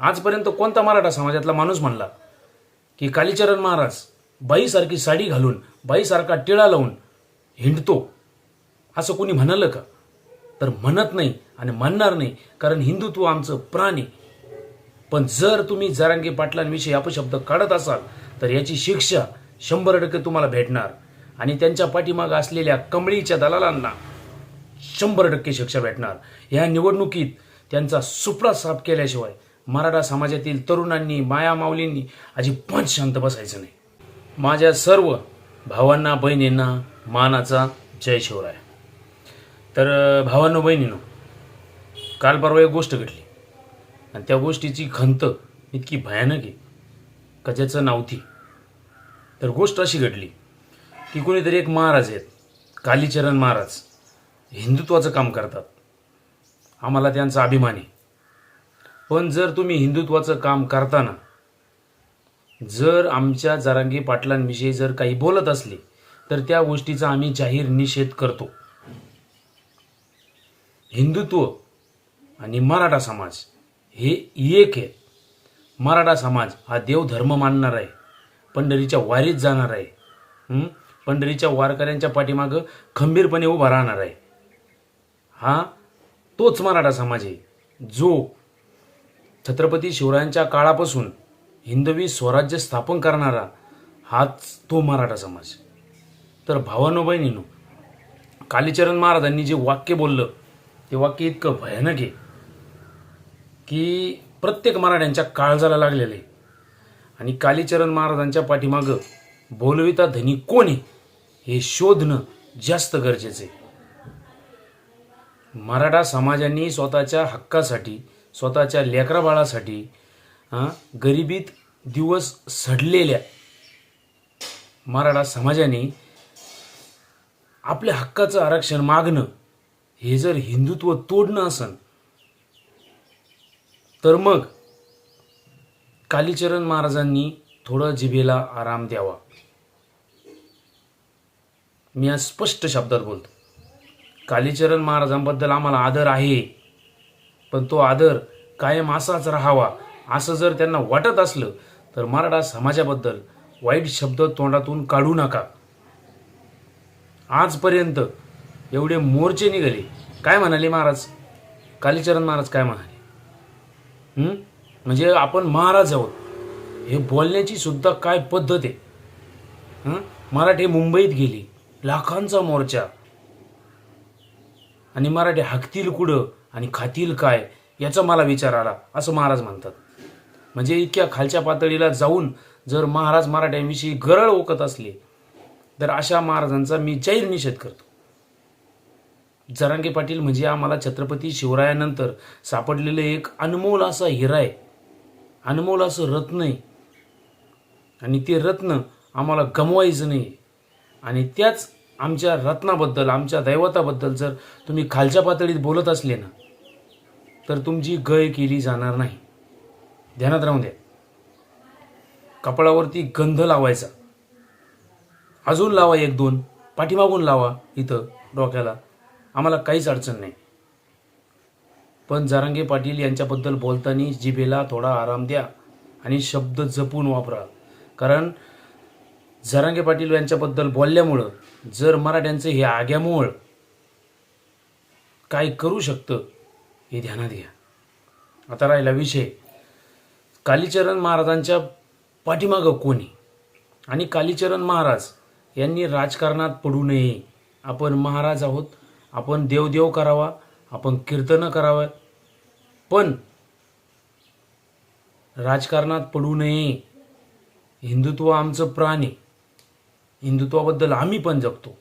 आजपर्यंत कोणता मराठा समाजातला माणूस म्हणला की कालीचरण महाराज बाईसारखी साडी घालून बाईसारखा टिळा लावून हिंडतो? असं कोणी म्हणालं का? तर म्हणत नाही आणि म्हणणार नाही कारण हिंदुत्व आमचं प्राण आहे. पण जर तुम्ही जरांगी पाटलांविषयी अपशब्द काढत असाल तर याची शिक्षा शंभर टक्के तुम्हाला भेटणार. आणि त्यांच्या पाठीमागं असलेल्या कमळीच्या दलालांना शंभर टक्के शिक्षा भेटणार. या निवडणुकीत त्यांचा सुपडा साफ केल्याशिवाय मराठा समाजातील तरुणांनी माया माऊलींनी अजिबात शांत बसायचं नाही. माझ्या सर्व भावांना बहिणींना मानाचा जय शिवराय. तर भावांनो बहिणीनो काल परवा एक गोष्ट घडली. आणि त्या गोष्टीची खंत इतकी भयानक आहे का ज्याचं नावती तर गोष्ट अशी घडली की कोणीतरी एक महाराज आहेत कालीचरण महाराज हिंदुत्वाचं काम करतात. आम्हाला त्यांचा अभिमान आहे. पण जर तुम्ही हिंदुत्वाचं काम करताना जर आमच्या जारांगी पाटलांविषयी जर काही बोलत असले तर त्या गोष्टीचा आम्ही जाहीर निषेध करतो. हिंदुत्व आणि मराठा समाज हे एक आहे. मराठा समाज हा देवधर्म मानणार आहे. पंढरीच्या वारीत जाणार आहे. पंढरीच्या वारकऱ्यांच्या पाठीमागं खंबीरपणे उभा राहणार आहे. हा तोच मराठा समाज आहे जो छत्रपती शिवरायांच्या काळापासून हिंदवी स्वराज्य स्थापन करणारा हाच तो मराठा समाज. तर भावानो बहिणीनो कालीचरण महाराजांनी जे वाक्य बोललं ते वाक्य इतकं भयानक आहे की प्रत्येक मराठ्यांच्या काळजाला लागलेलं आहे. आणि कालीचरण महाराजांच्या पाठीमागं बोलविता धनी कोण आहे हे शोधणं जास्त गरजेचं आहे. मराठा समाजांनी स्वतःच्या हक्कासाठी स्वतःच्या लेकराबाळासाठी गरिबीत दिवस सडलेल्या मराठा समाजाने आपल्या हक्काचं आरक्षण मागणं हे जर हिंदुत्व तोडणं असन तर मग कालीचरण महाराजांनी थोडं जिभेला आराम द्यावा. मी आज स्पष्ट शब्दात बोलतो. कालीचरण महाराजांबद्दल आम्हाला आदर आहे. पण तो आदर कायम असाच राहावा असं जर त्यांना वाटत असलं तर मराठा समाजाबद्दल वाईट शब्द तोंडातून काढू नका. आजपर्यंत एवढे मोर्चे निघाले. काय म्हणाले महाराज? कालीचरण महाराज काय म्हणाले? म्हणजे आपण महाराज आहोत. हे बोलण्याची सुद्धा काय पद्धत आहे? मराठी मुंबईत गेली. लाखांचा मोर्चा. आणि मराठी हाकतील कुठं आणि खातील काय याचा मला विचार आला असं महाराज म्हणतात. म्हणजे इतक्या खालच्या पातळीला जाऊन जर महाराज मराठ्यांविषयी गरळ ओकत असले तर अशा महाराजांचा मी जाहीर निषेध करतो. जरांगे पाटील म्हणजे आम्हाला छत्रपती शिवरायानंतर सापडलेलं एक अनमोल असा हिरा आहे. अनमोल असं रत्न आहे. आणि ते रत्न आम्हाला गमवायचं नाही. आणि त्याच आमच्या रत्नाबद्दल आमच्या दैवताबद्दल जर तुम्ही खालच्या पातळीत बोलत असले ना तर तुमची गय केली जाणार नाही. ध्यानात राहून द्या. कपाळावरती गंध लावायचा. अजून लावा एक दोन पाठीमागून लावा इथं डोक्याला. आम्हाला काहीच अडचण नाही. पण जारांगे पाटील यांच्याबद्दल बोलताना जिभेला थोडा आराम द्या आणि शब्द जपून वापरा. कारण जरांगे पाटील यांच्याबद्दल बोलल्यामुळं जर मराठ्यांचं हे आग्यामूळ काय करू शकतं हे ध्यानात घ्या. आता राहिला विषय. कालीचरण महाराजांच्या पाठीमागं कोणी? आणि कालीचरण महाराज यांनी राजकारणात पडू नये. आपण महाराज आहोत आपण देवदेव करावा आपण कीर्तनं करावं. पण राजकारणात पडू नये. हिंदुत्व आमचं प्राण आहे. हिंदुत्वाबद्दल आम्ही पण जगतो.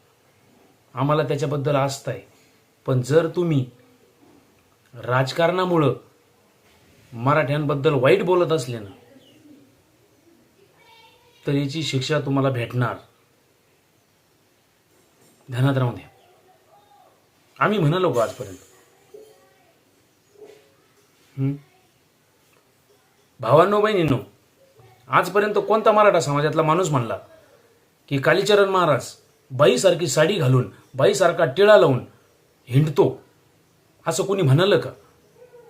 आम्हाला त्याच्याबद्दल आस्था आहे. पण जर तुम्ही राजकारणामुळं मराठ्यांबद्दल वाईट बोलत असले ना तर याची शिक्षा तुम्हाला भेटणार. ध्यानात राहून द्या. आम्ही म्हणालो का आजपर्यंत? भावांनो बहिणींनो आजपर्यंत कोणता मराठा समाजातला माणूस म्हणला? की कालीचरण महाराज बाईसारखी साडी घालून बाईसारखा टिळा लावून हिंडतो. असं कोणी म्हणालं का?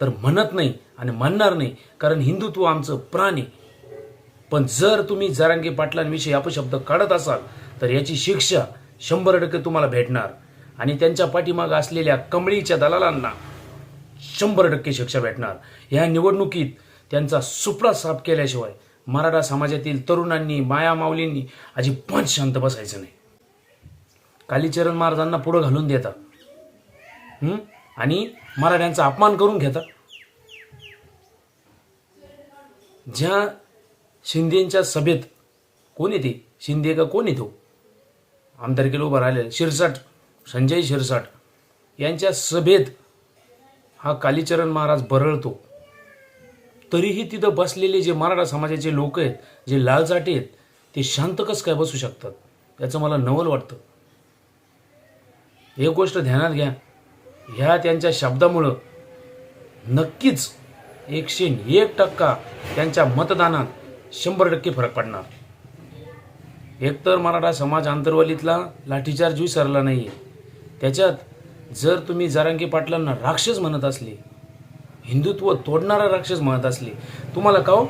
तर म्हणत नाही आणि म्हणणार नाही कारण हिंदुत्व आमचं प्राण आहे. पण जर तुम्ही जरांगे पाटलांविषयी अपशब्द काढत असाल तर याची शिक्षा शंभर टक्के तुम्हाला भेटणार. आणि त्यांच्या पाठीमागं असलेल्या कमळीच्या दलालांना शंभर टक्के शिक्षा भेटणार. ह्या निवडणुकीत त्यांचा सुपडा साफ केल्याशिवाय मराठा समाजातील तरुणांनी माया माऊलींनी अजिबात शांत बसायचं नाही. कालीचरण महाराजांना पुढं घालून देतात. आणि मराठ्यांचा अपमान करून घेतात. ज्या शिंदेच्या सभेत कोण येते? शिंदे का कोण येतो? आमदारकीला उभं राहिलेलं शिरसाट संजय शिरसाट यांच्या सभेत हा कालीचरण महाराज बरळतो. तरीही तिथं बसलेले जे मराठा समाजाचे लोक आहेत जे लालचाटे आहेत ते शांत कसं काय बसू शकतात? याचं मला नवल वाटतं. एक गोष्ट ध्यानात घ्या. ह्या त्यांच्या शब्दामुळं नक्कीच एकशे एक टक्का त्यांच्या मतदानात शंभर टक्के फरक पडणार. एकतर मराठा समाज आंतरवलीतला लाठीचार्ज विसरला नाहीये. त्याच्यात जर तुम्ही जारांगी पाटलांना राक्षस म्हणत असले हिंदुत्व तोडणारा राक्षस म्हणत असले तुम्हाला का हो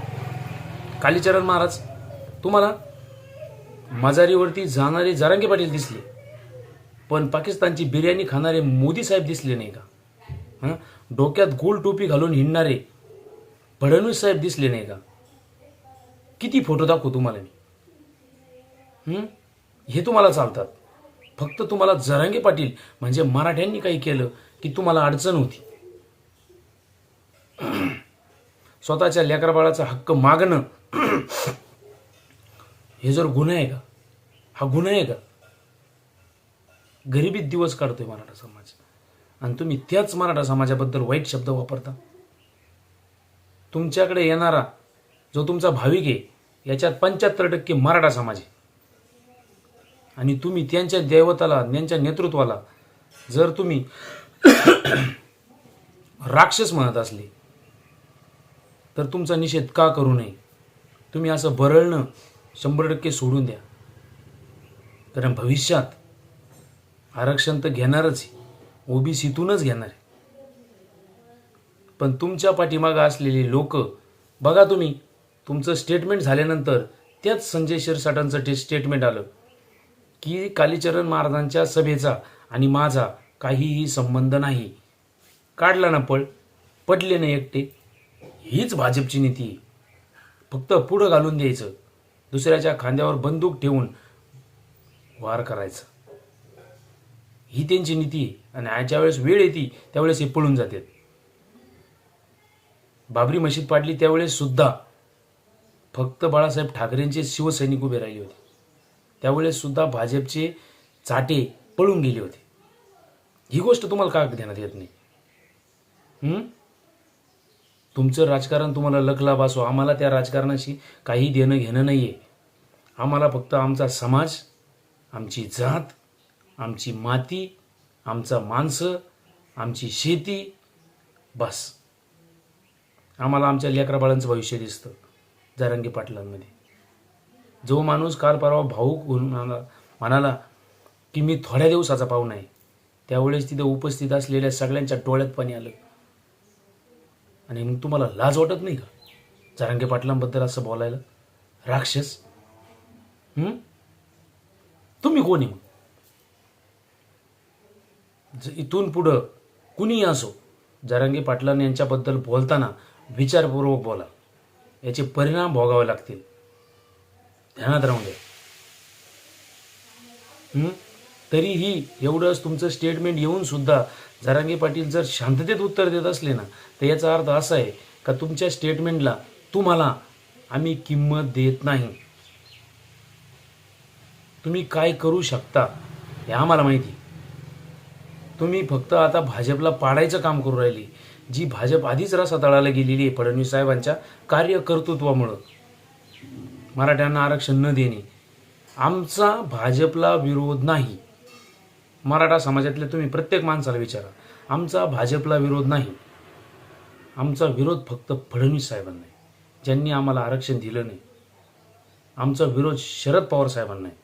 कालीचरण महाराज तुम्हाला? मजारीवरती जाणारे जारांगी पाटील दिसले. पण पाकिस्तानची बिर्याणी खाणारे मोदी साहेब दिसले नाही का? हां? डोक्यात गोल टोपी घालून हिंडणारे फडणवीस साहेब दिसले नाही का? किती फोटो दाखवू तुम्हाला मी? हे तुम्हाला चालतात. फक्त तुम्हाला जरांगे पाटील म्हणजे मराठ्यांनी काही केलं की तुम्हाला अडचण होती. स्वतःच्या लेकरबाळाचा हक्क मागणं हे जर गुन्हा आहे का? हा गुन्हा आहे का? गरिबीत दिवस काढतोय मराठा समाज. आणि तुम्ही त्याच मराठा समाजाबद्दल वाईट शब्द वापरता. तुमच्याकडे येणारा जो तुमचा भाविक आहे याच्यात पंच्याहत्तर टक्के मराठा समाज आहे. आणि तुम्ही त्यांच्या दैवताला त्यांच्या नेतृत्वाला जर तुम्ही राक्षस म्हणत असले तर तुमचा निषेध का करू नये? तुम्ही असं बरळणं शंभर टक्के सोडून द्या. कारण भविष्यात आरक्षण तर घेणारच ओबीसीतूनच घेणार आहे. पण तुमच्या पाठीमागं असलेली लोक बघा तुम्ही तुमचं स्टेटमेंट झाल्यानंतर त्याच संजय शिरसाटांचं ते स्टेटमेंट आलं की कालीचरण महाराजांच्या सभेचा आणि माझा काहीही संबंध नाही. काढला ना पळ पडले नाही एकटे. हीच भाजपची नीती. फक्त पुढं घालून द्यायचं. दुसऱ्याच्या खांद्यावर बंदूक ठेवून वार करायचं. ही त्यांची नीती. आणि आजच्या वेळेस वेळ येते त्यावेळेस हे पळून जातात. बाबरी मशीद पाडली त्यावेळेस सुद्धा फक्त बाळासाहेब ठाकरेंचे शिवसैनिक उभे राहिले होते. त्यावेळेस सुद्धा भाजपचे चाटे पळून गेले होते. ही गोष्ट तुम्हाला का ध्यानात येत नाही? तुमचं राजकारण तुम्हाला लखलाभ असो आम्हाला त्या राजकारणाशी काही देणं घेणं नाही आहे आम्हाला फक्त आमचा समाज आमची जात आमची माती आमचा माणसं आमची शेती बस. आम्हाला आमच्या लेकराबाळांचं भविष्य दिसतं जारंगी पाटलांमध्ये. जो माणूस काल परवा भाऊक होऊन म्हणाला म्हणाला की मी थोड्या दिवसाचा पाहुणा आहे त्यावेळेस तिथे उपस्थित असलेल्या सगळ्यांच्या डोळ्यात पाणी आलं. आणि मग तुम्हाला लाज वाटत नाही का? जारंगे पाटलांबद्दल असं बोलायला? राक्षस? तुम्ही कोणी मग? इथून पुढं कुणीही असो जरांगे पाटलां यांच्याबद्दल बोलताना विचारपूर्वक बोला. याचे परिणाम भोगावे लागतील. ध्यानात राहून द्या तरीही एवढंच तुमचं स्टेटमेंट येऊन सुद्धा जरांगे पाटील जर शांततेत उत्तर देत असले ना तर याचा अर्थ असा आहे का तुमच्या स्टेटमेंटला तुम्हाला आम्ही किंमत देत नाही. तुम्ही काय करू शकता हे आम्हाला माहिती. तुम्ही फक्त आता भाजपला पाडायचं काम करू राहिली जी भाजप आधीच रसातळाला गेलेली आहे फडणवीस साहेबांच्या कार्यकर्तृत्वामुळं. मराठ्यांना आरक्षण न देणे. आमचा भाजपला विरोध नाही. मराठा समाजातल्या तुम्ही प्रत्येक माणसाला विचारा. आमचा भाजपला विरोध नाही. आमचा विरोध फक्त फडणवीस साहेबांना आहे. ज्यांनी आम्हाला आरक्षण दिलं नाही. आमचा विरोध शरद पवार साहेबांना आहे.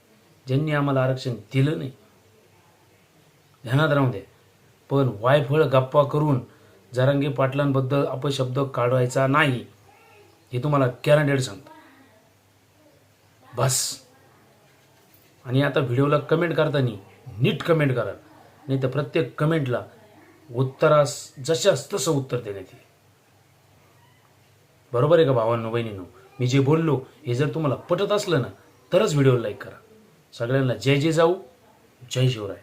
ज्यांनी आम्हाला आरक्षण दिलं नाही. ध्यानात राहू द्या. पण वायफळ गप्पा करून जरांगे पाटलांबद्दल अपशब्द काढवायचा नाही हे तुम्हाला कॅनडेड सांगतो. बस. आणि आता व्हिडिओला कमेंट करताना नीट कमेंट करा. नाही तर प्रत्येक कमेंटला उत्तरास जशास तसं उत्तर देण्यात येईल. बरोबर आहे का भावांनो बहिणींनो? मी जे बोललो हे जर तुम्हाला पटत असलं ना तरच व्हिडिओ लाईक करा. सगळ्यांना जय जय जाऊ जय शिवराय.